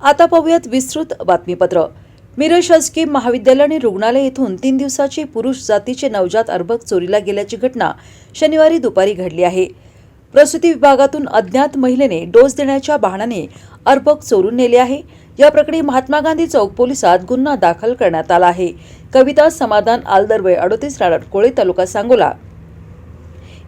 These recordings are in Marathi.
आता पाहूयात विस्तृत बातमीपत्र. मिरज शासकीय महाविद्यालय आणि रुग्णालय येथून तीन दिवसाची पुरुष जातीचे नवजात अर्भक चोरीला गेल्याची घटना शनिवारी दुपारी घडली आहे. प्रसूती विभागातून अज्ञात महिलेने डोस देण्याच्या बहाण्याने अर्भक चोरून नेले आहे. या प्रकरणी महात्मा गांधी चौक पोलिसात गुन्हा दाखल करण्यात आला आहे. कविता समाधान आलदरवे अडोतीस राडर तालुका सांगोला.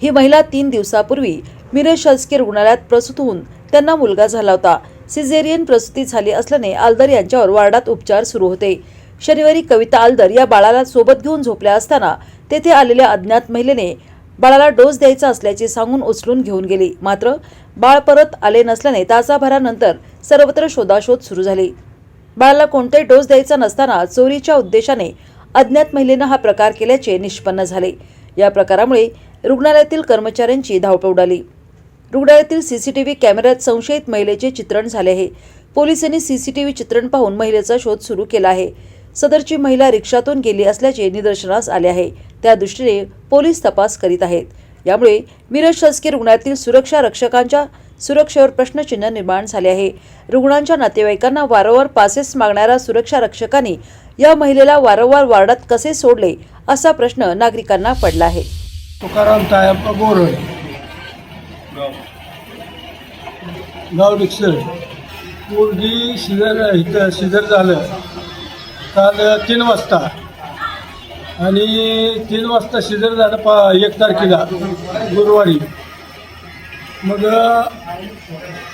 ही महिला तीन दिवसापूर्वी मिरज शासकीय रुग्णालयात प्रसूत होऊन त्यांना मुलगा झाला होता. सिझेरियन प्रसूती झाली असल्याने आलदर यांच्यावर वार्डात उपचार सुरू होते. शनिवारी कविता आलदर या बाळाला सोबत घेऊन झोपल्या असताना तेथे आलेल्या अज्ञात महिलेने बाळाला डोस द्यायचा असल्याचे सांगून उचलून घेऊन गेली. मात्र बाळ परत आले नसल्याने तासाभरानंतर सर्वत्र शोधाशोध सुरू झाली. बाळाला कोणताही डोस द्यायचा नसताना चोरीच्या उद्देशाने अज्ञात महिलेनं हा प्रकार केल्याचे निष्पन्न झाले. या प्रकारामुळे रुग्णालयातील कर्मचाऱ्यांची धावपळ उडाली. रुग्णालयातील सीसीटीव्ही कॅमेऱ्यात संशयित महिलेचे चित्रण झाले आहे. पोलिसांनी सीसीटीव्ही चित्रण पाहून महिलेचा शोध सुरू केला आहे. सदरची महिला रिक्षातून गेली असल्याचे निदर्शनास आले आहे. त्या दृष्टीने पोलीस तपास करीत आहेत. यामुळे मिरज शासकीय रुग्णालयातील सुरक्षा रक्षकांच्या सुरक्षेवर प्रश्नचिन्ह निर्माण झाले आहे. रुग्णांच्या नातेवाईकांना वारंवार पासेस मागणाऱ्या सुरक्षा रक्षकांनी या महिलेला वारंवार वार्डात कसे सोडले असा प्रश्न नागरिकांना पडला आहे. तुकाराम गाव. डिक्सर मुलगी शिजर इथं शिजर झालं. काल तीन वाजता. आणि तीन वाजता शिजर झालं पा एक तारखेला गुरुवारी. मग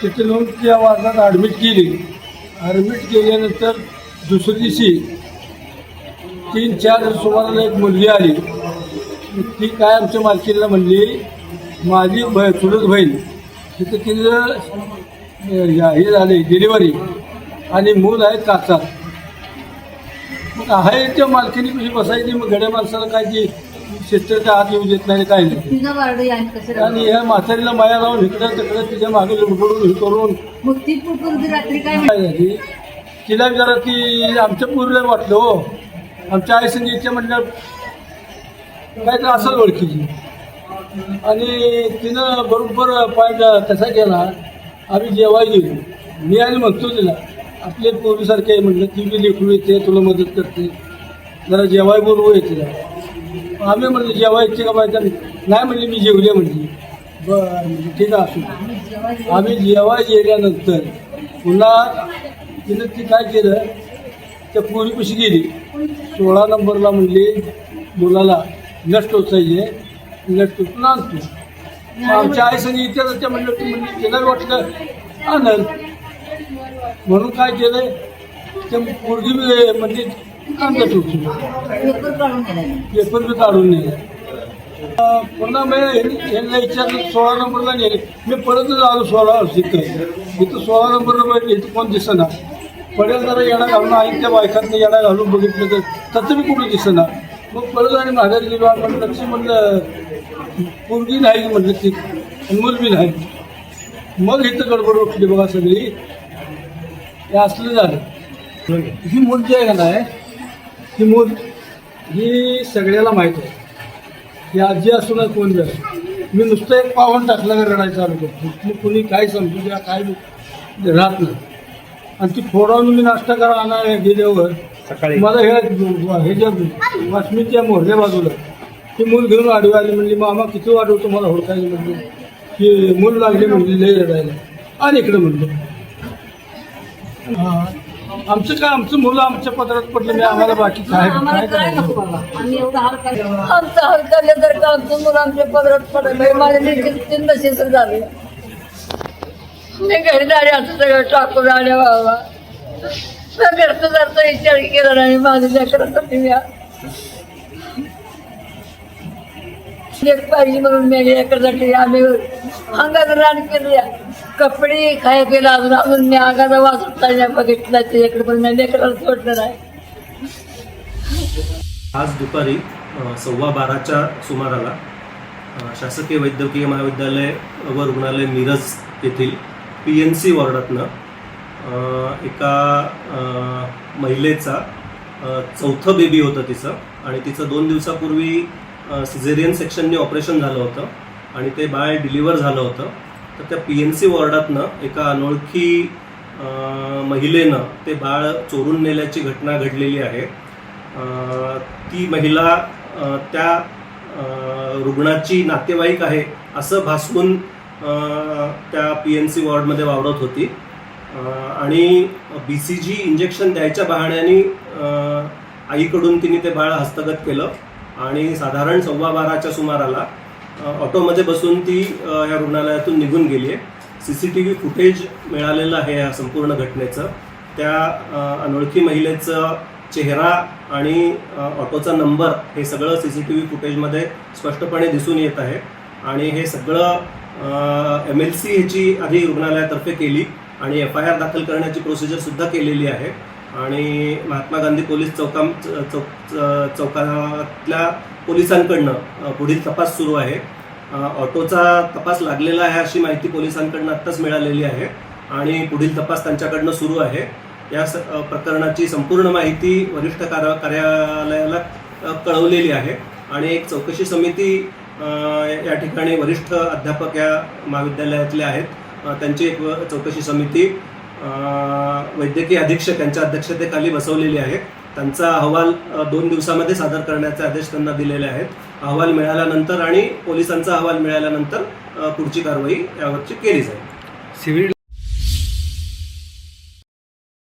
तिथे नेऊन त्या वार्डात ॲडमिट केली. ॲडमिट केल्यानंतर दुसऱ्या दिवशी तीन चार सुमाराला एक मुलगी आली. ती काय आमच्या मालकीला म्हणली माझी ब चुलत बहीण तिथं तिचं हे झाले डिलिव्हरी आणि मूल आहे काचा मग आहे त्या मालकीने कशी बसायची मग गड्या माणसाला काय ती सिस्टरच्या हात येऊ देत नाही काय नाही. आणि ह्या म्हातारीला माया लावून इकडं तिकडं तिच्यामागे लुडबडून हे करून. मग ती कुठून ती रात्री काय झाली? तिला जरा ती आमच्या पूर्वीला वाटलं हो. आमच्या आई संगीतच्या काय तर असं ओळखीची. आणि तिनं बरोबर पॉईंट तसा केला आम्ही जेवाय गेलो. मी आणि म्हणतो तिला आपले पूर्वीसारखे आहे म्हटलं ती बी लेखू येते तुला मदत करते. जरा जेवाय बोलवू येते आम्ही आम्ही म्हणलं जेवायचे का माहिती नाही म्हणली मी जेवले म्हणली. बरं म्हणजे ठीक आहे असू आम्ही जेवाय गेल्यानंतर पुन्हा तिनं ती काय केलं त्या पोरीपाशी गेली. सोळा नंबरला म्हणली मुलाला नष्ट होत आहे नष्ट टोचून आणतो मग आमच्या आई संग इथे त्या म्हणलं ती म्हणली तिला वाटलं आनंद म्हणून काय केलं पोरगी बी म्हणजे आणलं टोचून पेपर बी काढून नेले. पुन्हा मी यांना विचारलं सोळा नंबरला नेले. मी परतच आलो सोळा तिथं. इथं सोळा नंबरला बघितलं इथं कोण दिसना. पडेल जरा येडा घालून आई त्या बायकांना येडा घालून बघितलं तर. तसं बी कुठे दिसना. मग परत आणि माघारी गेलो आपण लक्ष म्हणलं पोरगी नाही म्हटलं ती. आणि मूल बी नाही. मग इथं गडबड उठली बघा सगळी. हे असलं झालं. ही मूल जी आहे का नाही? ही मूल ही सगळ्याला माहीत आहे. ही आजी असू ना कोण बी मी नुसतं एक पावन टाकलं का रडायचं चालू करतो. मग कुणी काय समजू द्या काय राहत नाही. आणि ती फोडावून मी नाश्ता करा आणा गेल्यावर सकाळी. मला हे ह्याच्या वासमीच्या मोहऱ्या बाजूला ती मूल घेऊन आडवी आली म्हणली मामा किती वाढव तुम्हाला हुडकायला म्हणली. की मूल लागली म्हणली लई रडायला. आणि इकडे म्हणलं हा. आमचं काय आमचं मुलं आमच्या पदरात पडलं नाही आम्हाला बाकी काय करायचं? काय आमचा मुलं आमच्या पदरात पडलं? माझ्या देखील तीन नशेच झाले. मी घरी असं सगळं टाकून आले बाबा. मी घरचं जरचा विचार केला नाही माझ्या लेकरासाठी मी एक पाहिजे म्हणून मी याकडे आम्ही अंगात रान केली कपडे खाय केला अजून? अजून मी अंगाचा वास उठला बघितला त्याच्याकडे पण मी लेकराला सोडणार नाही. आज दुपारी सव्वा बाराच्या सुमाराला शासकीय वैद्यकीय महाविद्यालय व रुग्णालय मिरज येथील पी एन सी वॉर्डातनं एका महिलेचा चौथं बेबी होतं तिचं. आणि तिचं दोन दिवसापूर्वी सिझेरियन सेक्शनने ऑपरेशन झालं होतं आणि ते बाळ डिलिव्हर झालं होतं. तर त्या पी एन सी वॉर्डातनं एका अनोळखी महिलेनं ते बाळ चोरून नेल्याची घटना घडलेली आहे. ती महिला त्या रुग्णाची नातेवाईक आहे असं भासवून त्या पी एन सी वॉर्डमध्ये वावरत होती. आणि बी सी जी इंजेक्शन द्यायच्या बहाण्याने आईकडून तिने ते बाळ हस्तगत केलं. आणि साधारण सव्वा बाराच्या सुमाराला ऑटोमध्ये बसून ती या रुग्णालयातून निघून गेली आहे. C C T V footage मिळालेलं आहे या संपूर्ण घटनेचं. त्या अनोळखी महिलेचं चेहरा आणि ऑटोचा नंबर हे सगळं सी सी टी व्ही फुटेजमध्ये स्पष्टपणे दिसून येत आहे. आणि हे सगळं एम एल सी ह्याची आधी रुग्णालयातर्फे केली आणि एफ आय आर दाखल करण्याची प्रोसिजर सुद्धा केलेली आहे. आणि महात्मा गांधी पोलीस चौका चौक च- चौकातल्या पोलिसांकडनं पुढील तपास सुरू आहे. ऑटोचा तपास लागलेला आहे अशी माहिती पोलिसांकडनं आत्ताच मिळालेली आहे आणि पुढील तपास त्यांच्याकडनं सुरू आहे. या स- प्रकरणाची संपूर्ण माहिती वरिष्ठ कार कार्यालयाला कळवलेली आहे. आणि एक चौकशी समिती या ठिकाणी वरिष्ठ अध्यापक या महाविद्यालयातले आहेत. त्यांची एक चौकशी समिती वैद्यकीय अधीक्षक यांच्या अध्यक्षतेखाली बसवलेली आहे त्यांचा अहवाल दोन दिवसामध्ये सादर करण्याचे आदेश त्यांना दिलेले आहेत. अहवाल मिळाल्यानंतर आणि पोलिसांचा अहवाल मिळाल्यानंतर पुढची कारवाई यावरची केली जाईल. सिव्हिल